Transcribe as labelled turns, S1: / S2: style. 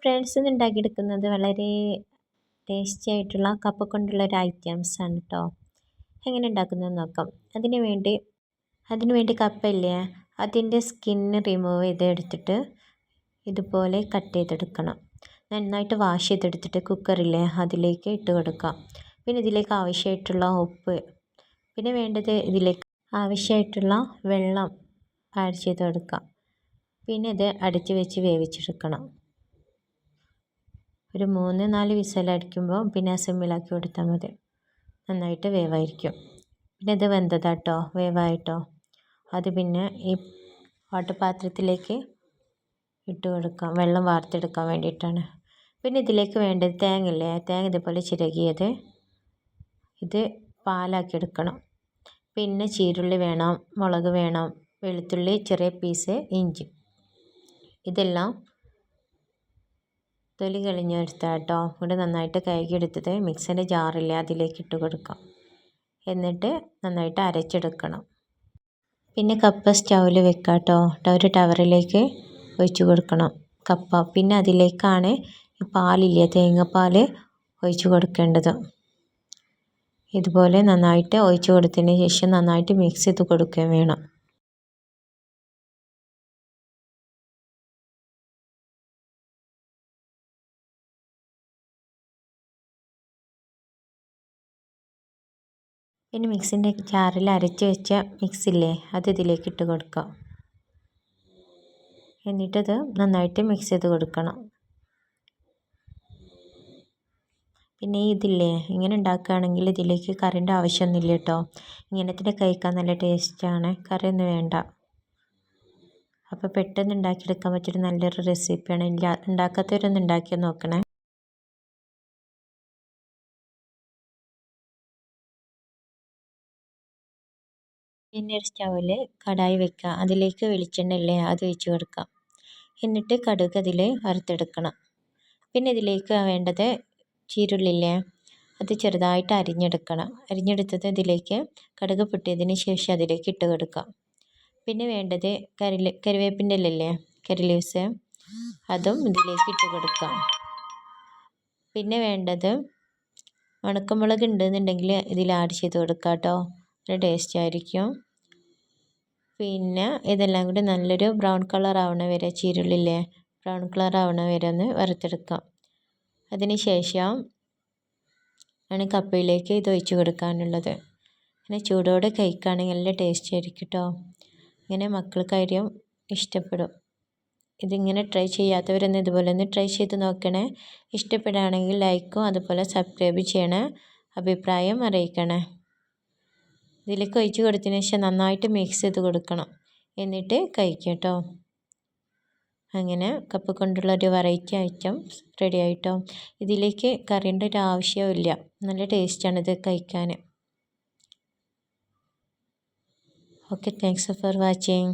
S1: Friends ഇന്ന് ഉണ്ടാക്കിയെടുക്കുന്നത് വളരെ ടേസ്റ്റി ആയിട്ടുള്ള കപ്പ കൊണ്ടുള്ള ഒരു ഐറ്റംസ് ആണ് കേട്ടോ എങ്ങനെ ഉണ്ടാക്കുന്നത് നോക്കാം. അതിന് വേണ്ടി അതിന് വേണ്ടി കപ്പയില്ലേ അതിന്റെ സ്കിന്ന് റിമൂവ് ചെയ്തെടുത്തിട്ട് ഇതുപോലെ കട്ട് ചെയ്തെടുക്കണം. നന്നായിട്ട് വാഷ് ചെയ്തെടുത്തിട്ട് കുക്കറില്ലേ അതിലേക്ക് ഇട്ട് കൊടുക്കാം. പിന്നെ ഇതിലേക്ക് ആവശ്യമായിട്ടുള്ള ഉപ്പ് പിന്നെ വേണ്ടത് ഇതിലേക്ക് ആവശ്യമായിട്ടുള്ള വെള്ളം ആഡ് ചെയ്ത് കൊടുക്കാം പിന്നെ ഇത് അടച്ച് വെച്ച് വേവിച്ചെടുക്കണം. ഒരു മൂന്ന് നാല് വിസലടിക്കുമ്പോൾ പിന്നെ സിമ്മിലാക്കി കൊടുത്താൽ മതി. നന്നായിട്ട് വേവായിരിക്കും. പിന്നെ ഇത് വെന്തതാട്ടോ. വേവായിട്ടോ. അത് പിന്നെ ഈ പാത്രത്തിലേക്ക് ഇട്ട് കൊടുക്കാം. വെള്ളം വാർത്തെടുക്കാൻ വേണ്ടിയിട്ടാണ്. പിന്നെ ഇതിലേക്ക് വേണ്ടത് തേങ്ങയില്ലേ? തേങ്ങ ഇതുപോലെ ചിരകിയത് ഇത് പാലാക്കി എടുക്കണം. പിന്നെ ചീരുള്ളി വേണം മുളക് വേണം വെളുത്തുള്ളി ചെറിയ പീസ് ഇഞ്ചി. ഇതെല്ലാം തൊലി കളഞ്ഞെടുത്താൽ കേട്ടോ ഇവിടെ നന്നായിട്ട് കഴുകിയെടുത്തത് മിക്സിന്റെ ജാറില്ല അതിലേക്ക് ഇട്ട് കൊടുക്കാം. എന്നിട്ട് നന്നായിട്ട് അരച്ചെടുക്കണം. പിന്നെ കപ്പ സ്റ്റൗവിൽ വെക്കുക കേട്ടോ ഒരു ടവറിലേക്ക് ഒഴിച്ചു കൊടുക്കണം കപ്പ. പിന്നെ അതിലേക്കാണ് പാലില്ലേ തേങ്ങാപ്പാൽ ഒഴിച്ചു കൊടുക്കേണ്ടത്. ഇതുപോലെ നന്നായിട്ട് ഒഴിച്ചു കൊടുത്തതിന് ശേഷം നന്നായിട്ട് മിക്സ് ചെയ്ത് കൊടുക്കുകയും വേണം. ഇനി മിക്സിന്റെ ജാറിൽ അരച്ച് വെച്ച മിക്സില്ലേ അത് ഇതിലേക്ക് ഇട്ട് കൊടുക്കാം. എന്നിട്ടത് നന്നായിട്ട് മിക്സ് ചെയ്ത് കൊടുക്കണം. പിന്നെ ഇതില്ലേ ഇങ്ങനെ ഉണ്ടാക്കുകയാണെങ്കിൽ ഇതിലേക്ക് കറിന്റെ ആവശ്യമൊന്നുമില്ല കേട്ടോ. ഇങ്ങനത്തെ കഴിക്കാൻ നല്ല ടേസ്റ്റാണ്. കറിയൊന്നും വേണ്ട. അപ്പോൾ പെട്ടെന്ന് ഉണ്ടാക്കിയെടുക്കാൻ പറ്റിയൊരു നല്ലൊരു റെസിപ്പിയാണ്. ഇല്ല ഉണ്ടാക്കാത്തവരൊന്നും ഉണ്ടാക്കി നോക്കണേ. പിന്നെ ഒരു സ്റ്റൗവിൽ കടായി വെക്കുക അതിലേക്ക് വെളിച്ചെണ്ണ ഇല്ലേ അത് ഒഴിച്ച് കൊടുക്കുക എന്നിട്ട് കടുക് അതിൽ വറുത്തെടുക്കണം. പിന്നെ ഇതിലേക്ക് വേണ്ടത് ചീരുള്ളില്ലേ അത് ചെറുതായിട്ട് അരിഞ്ഞെടുക്കണം. അരിഞ്ഞെടുത്തത് ഇതിലേക്ക് കടുക് പൊട്ടിയതിന് ശേഷം അതിലേക്ക് ഇട്ട് കൊടുക്കുക പിന്നെ വേണ്ടത് കരി കരിവേപ്പിന്റെ ഇല്ലേ കരി ലീവ്സ്. അതും ഇതിലേക്ക് ഇട്ട് കൊടുക്കാം. പിന്നെ വേണ്ടത് ഉണക്കമുളക് ഉണ്ടെന്നുണ്ടെങ്കിൽ ഇതിൽ ആഡ് ചെയ്ത് കൊടുക്കാം കേട്ടോ നല്ല ടേസ്റ്റ് ആയിരിക്കും. പിന്നെ ഇതെല്ലാം കൂടി നല്ലൊരു ബ്രൗൺ കളർ ആവണ വരെ ചീരുള്ളില്ലേ? ബ്രൗൺ കളർ ആവണ വരെ ഒന്ന് വറുത്തെടുക്കാം. അതിന് ശേഷം ആണ് കപ്പയിലേക്ക് ഇത് ഒഴിച്ചു കൊടുക്കാനുള്ളത്. അങ്ങനെ ചൂടോടെ കഴിക്കുകയാണെങ്കിൽ നല്ല ടേസ്റ്റ് ആയിരിക്കും കേട്ടോ ഇങ്ങനെ മക്കൾക്കാര്യം ഇഷ്ടപ്പെടും. ഇതിങ്ങനെ ട്രൈ ചെയ്യാത്തവരൊന്ന് ഇതുപോലെ ഒന്ന് ട്രൈ ചെയ്ത് നോക്കണേ. ഇഷ്ടപ്പെടുകയാണെങ്കിൽ ലൈക്കും അതുപോലെ സബ്സ്ക്രൈബ് ചെയ്യണേ. അഭിപ്രായം അറിയിക്കണേ. ഇതിലേക്ക് ഒഴിച്ച് കൊടുത്തതിന് ശേഷം നന്നായിട്ട് മിക്സ് ചെയ്ത് കൊടുക്കണം. എന്നിട്ട് കഴിക്കുക കേട്ടോ അങ്ങനെ കപ്പ് കൊണ്ടുള്ള ഒരു വെറൈറ്റി ഐറ്റം റെഡി ആയിട്ടോ. ഇതിലേക്ക് കറിയേണ്ട ഒരു ആവശ്യമില്ല നല്ല ടേസ്റ്റാണ് ഇത് കഴിക്കാൻ ഓക്കെ താങ്ക്സ് ഫോർ വാച്ചിങ്